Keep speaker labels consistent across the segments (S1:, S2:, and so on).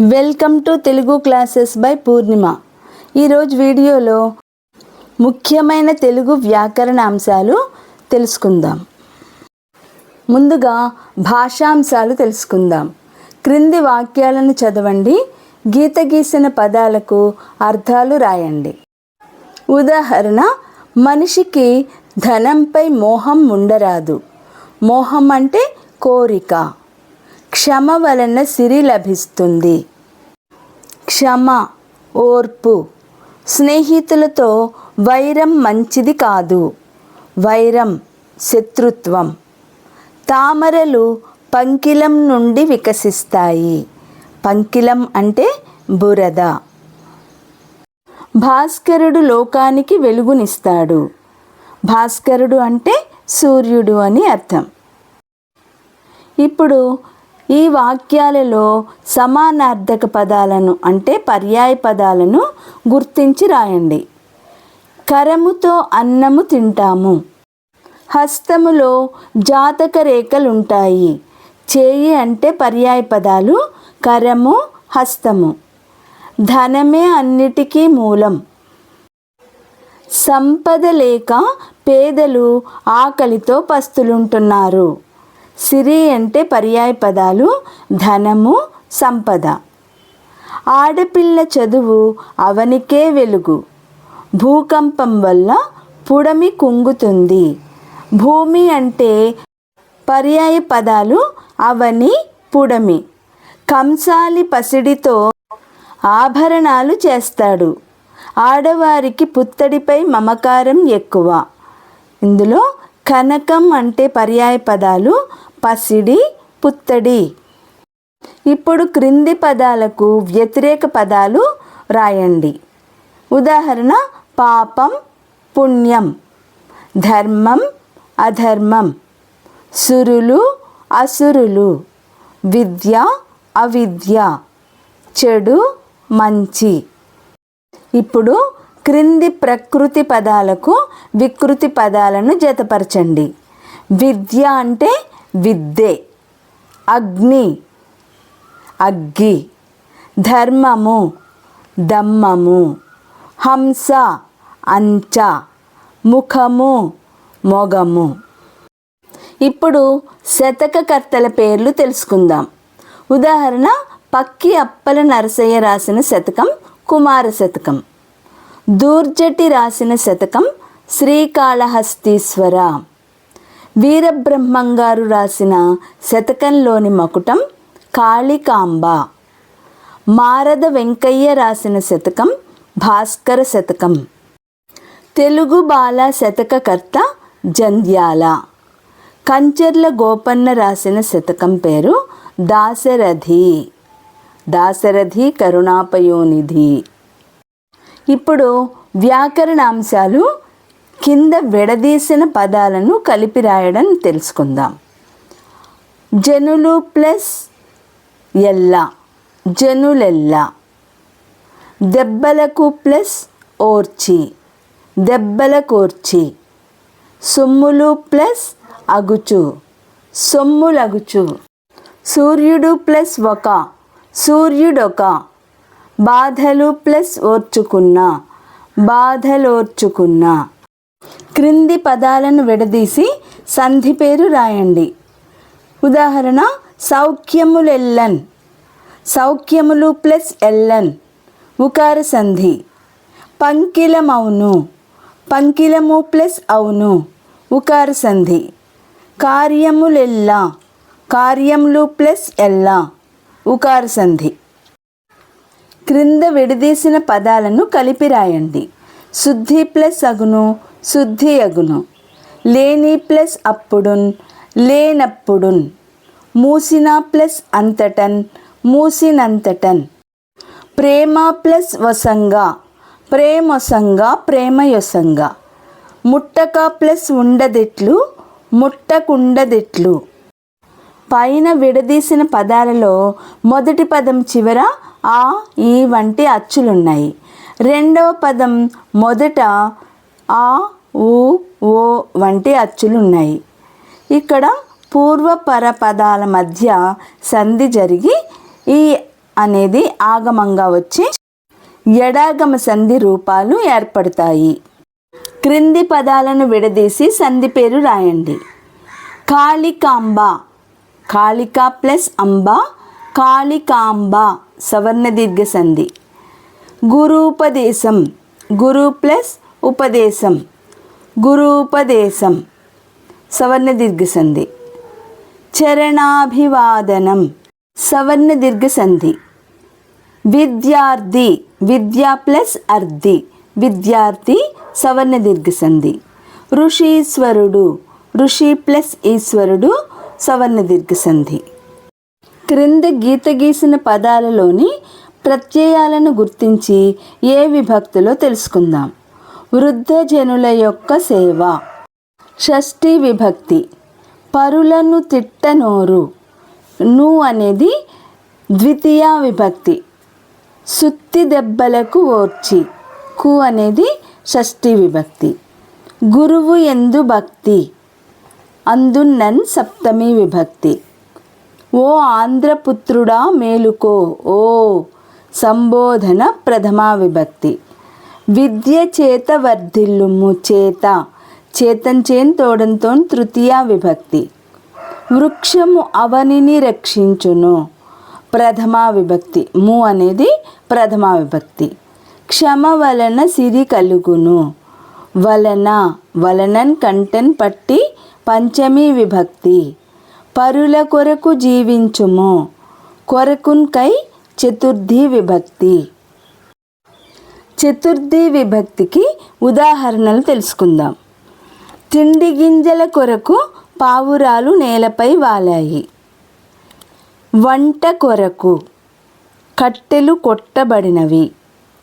S1: Welcome to Telugu classes by Purnima. ఈరోజు వీడియోలో ముఖ్యమైన తెలుగు వ్యాకరణ అంశాలు తెలుసుకుందాం. ముందుగా భాషాంశాలు తెలుసుకుందాం. క్రింది వాక్యాలను చదవండి. గీత గీసిన పదాలకు అర్థాలు రాయండి. ఉదాహరణ మనిషికి ధనంపై మోహం ఉండరాదు. మోహం అంటే కోరిక. క్షమ వలన సిరి లభిస్తుంది. క్షమ ఓర్పు స్నేహితులతో వైరం మంచిది కాదు. వైరం శత్రుత్వం. తామరలు పంకిలం నుండి వికసిస్తాయి. పంకిలం అంటే బురద. భాస్కరుడు లోకానికి వెలుగునిస్తాడు. భాస్కరుడు అంటే సూర్యుడు అని అర్థం. ఇప్పుడు ఈ వాక్యాలలో సమానార్థక పదాలను అంటే పర్యాయ పదాలను గుర్తించి రాయండి. కరముతో అన్నము తింటాము. హస్తములో జాతక రేఖలుంటాయి. చేయి అంటే పర్యాయ పదాలు కరము హస్తము. ధనమే అన్నిటికీ మూలం. సంపద లేక పేదలు ఆకలితో పస్తులుంటున్నారు. సిరి అంటే పర్యాయ పదాలు ధనము సంపద. ఆడపిల్ల చదువు అవనికే వెలుగు. భూకంపం వల్ల పుడమి కుంగుతుంది. భూమి అంటే పర్యాయ పదాలు అవని పుడమి. కంసాలి పసిడితో ఆభరణాలు చేస్తాడు. ఆడవారికి పుత్తడిపై మమకారం ఎక్కువ. ఇందులో కనకం అంటే పర్యాయ పదాలు పసిడి పుత్తడి. ఇప్పుడు క్రింది పదాలకు వ్యతిరేక పదాలు రాయండి. ఉదాహరణ పాపం పుణ్యం ధర్మం అధర్మం సురులు అసురులు విద్య అవిద్య చెడు మంచి. ఇప్పుడు క్రింది ప్రకృతి పదాలకు వికృతి పదాలను జతపరచండి. విద్య అంటే విద్దే అగ్ని అగ్గి ధర్మము దమ్మము హంస అంచ ముఖము మొగము. ఇప్పుడు శతకకర్తల పేర్లు తెలుసుకుందాం. ఉదాహరణ పక్కి అప్పల నరసయ్య రాసిన శతకం కుమార శతకం. దూర్జటి రాసిన శతకం శ్రీకాళహస్తీశ్వర. వీరబ్రహ్మంగారు రాసిన శతకంలోని మకుటం కాళికాంబ. మారద వెంకయ్య రాసిన శతకం భాస్కర శతకం. తెలుగు బాల శతకకర్త జంధ్యాల. కంచర్ల గోపన్న రాసిన శతకం పేరు దాశరథి. దాశరథి కరుణాపయోనిధి. ఇప్పుడు వ్యాకరణాంశాలు కింద విడదీసిన పదాలను కలిపి రాయడం తెలుసుకుందాం. జనులు ప్లస్ ఎల్లా జనులెల్ల. దెబ్బలకు ప్లస్ ఓర్చి దెబ్బలకోర్చి సొమ్ములు ప్లస్ అగుచు సొమ్ములగుచు. సూర్యుడు ప్లస్ ఒక సూర్యుడొక. బాధలు ప్లస్ ఓర్చుకున్న బాధలోర్చుకున్నా. క్రింది పదాలను విడదీసి సంధి పేరు రాయండి. ఉదాహరణ సౌఖ్యములెల్లన్. సౌఖ్యములు ప్లస్ ఎల్లన్. ఉకార సంధి. పంకిలమవును పంకిలము ప్లస్ అవును ఉకార సంధి. కార్యములెల్లా. కార్యములు ప్లస్ ఎల్లా. ఉకార సంధి. క్రింద విడదీసిన పదాలను కలిపి రాయండి. శుద్ధి ప్లస్ అగును. శుద్ధియగును. లేని ప్లస్ అప్పుడున్ లేనప్పుడున్. మూసిన ప్లస్ అంతటన్ మూసినంతటన్. ప్రేమ ప్లస్ వసంగా ప్రేమొసంగా ప్రేమయొసంగా. ముట్టక ప్లస్ ఉండదిట్లు ముట్టకుండదిట్లు. పైన విడదీసిన పదాలలో మొదటి పదం చివర ఆ ఈ వంటి అచ్చులున్నాయి. రెండవ పదం మొదట ఆ ఊ ఓ వంటి అచ్చులున్నాయి. ఇక్కడ పూర్వపర పదాల మధ్య సంధి జరిగి ఈ అనేది ఆగమంగా వచ్చి ఎడాగమ సంధి రూపాలు ఏర్పడతాయి. క్రింది పదాలను విడదీసి సంధి పేరు రాయండి. కాళికాంబ కాళికా ప్లస్ అంబ కాళికాంబ సవర్ణ దీర్ఘ సంధి. గురూపదేశం గురు ప్లస్ ఉపదేశం. గురూపదేశం. సవర్ణ దీర్ఘసంధి చరణాభివాదనం. సవర్ణ దీర్ఘసంధి విద్యార్థి విద్యా ప్లస్ అర్ధి విద్యార్థి సవర్ణ దీర్ఘసంధి ఋషీశ్వరుడు ఋషి ప్లస్ ఈశ్వరుడు సవర్ణ దీర్ఘసంధి క్రింద గీత గీసిన పదాలలోని ప్రత్యయాలను గుర్తించి ఏ విభక్తిలో తెలుసుకుందాం. వృద్ధజనుల యొక్క సేవ. షష్ఠి విభక్తి. పరులను తిట్టనోరు. ను అనేది ద్వితీయ విభక్తి. సుత్తి దెబ్బలకు ఓర్చి. కు అనేది షష్ఠి విభక్తి. గురువు ఎందు భక్తి. అందున్నన్ సప్తమి విభక్తి. ఓ ఆంధ్రపుత్రుడా మేలుకో. ఓ సంబోధన ప్రథమా విభక్తి. విద్య చేత వర్ధిల్లుము చేత. చేతంచేన్ తోడంతో తృతీయ విభక్తి. వృక్షము అవనిని రక్షించును. ప్రథమా విభక్తి. ము అనేది ప్రథమా విభక్తి. క్షమ వలన సిరి కలుగును. వలన వలనన్ కంటెన్ పట్టి పంచమీ విభక్తి. పరుల కొరకు జీవించుము. కొరకున్ కై చతుర్థి విభక్తి. చతుర్థి విభక్తికి ఉదాహరణలు తెలుసుకుందాం. తిండి గింజల కొరకు పావురాలు నేలపై వాలాయి. వంట కొరకు కట్టెలు కొట్టబడినవి.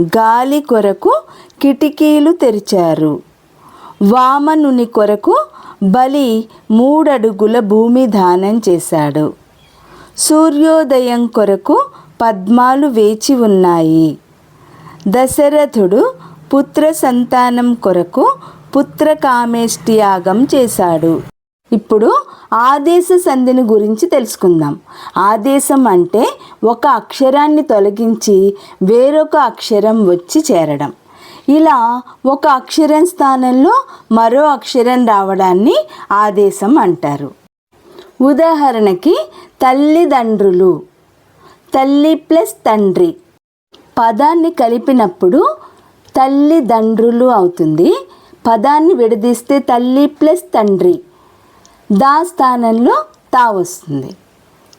S1: గాలి కొరకు కిటికీలు తెరిచారు. వామనుని కొరకు బలి మూడడుగుల భూమి దానం చేశాడు. సూర్యోదయం కొరకు పద్మాలు వేచి ఉన్నాయి. దశరథుడు పుత్ర సంతానం కొరకు పుత్ర కామేష్టి యాగం చేశాడు. ఇప్పుడు ఆదేశ సంధిని గురించి తెలుసుకుందాం. ఆదేశం అంటే ఒక అక్షరాన్ని తొలగించి వేరొక అక్షరం వచ్చి చేరడం. ఇలా ఒక అక్షరం స్థానంలో మరో అక్షరం రావడాన్ని ఆదేశం అంటారు. ఉదాహరణకి తల్లిదండ్రులు. తల్లి ప్లస్ తండ్రి. పదాన్ని కలిపినప్పుడు తల్లిదండ్రులు అవుతుంది. పదాన్ని విడదీస్తే తల్లి ప్లస్ తండ్రి. దా స్థానంలో తా వస్తుంది.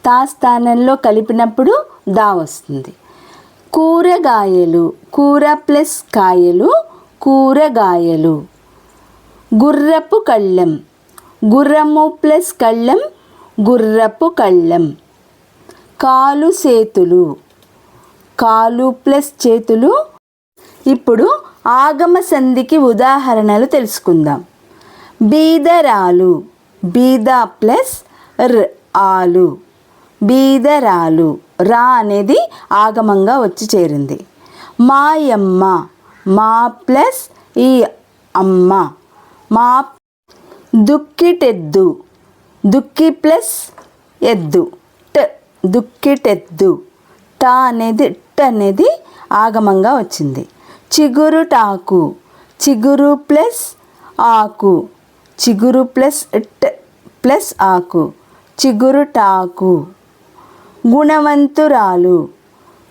S1: తా స్థానంలో కలిపినప్పుడు దా వస్తుంది. కూరగాయలు కూర ప్లస్ కాయలు కూరగాయలు. గుర్రపు కళ్ళెం గుర్రము ప్లస్ కళ్ళెం గుర్రపు కళ్ళెం. కాలు చేతులు కాలు ప్లస్ చేతులు. ఇప్పుడు ఆగమ సంధికి ఉదాహరణలు తెలుసుకుందాం. బీదరాలు. బీద ప్లస్ ర్ ఆలు. బీదరాలు. రా అనేది ఆగమంగా వచ్చి చేరింది. మాయమ్మ. మా ప్లస్ ఈ అమ్మ. మా దుక్కిటెద్దు. దుక్కి ప్లస్ ఎద్దు. ట్. దుక్కిటెద్దు. ట అనేది ట్ అనేది ఆగమంగా వచ్చింది. చిగురుటాకు చిగురు ప్లస్ ఆకు. చిగురు ప్లస్ ట్ ప్లస్ ఆకు. చిగురుటాకు గుణవంతురాలు.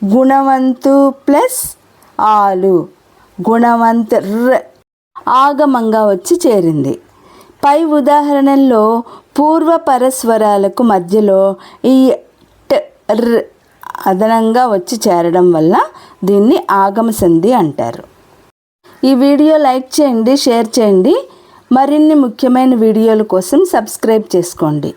S1: గుణవంతు ప్లస్ ఆలు. గుణవంత ఆగమంగా వచ్చి చేరింది. పై ఉదాహరణల్లో పూర్వ పరస్వరాలకు మధ్యలో ఈ ట్ ర్ అదనంగా వచ్చి చేరడం వల్ల దీన్ని ఆగమ సంధి అంటారు. ఈ వీడియో లైక్ చేయండి షేర్ చేయండి. మరిన్ని ముఖ్యమైన వీడియోల కోసం సబ్స్క్రైబ్ చేసుకోండి.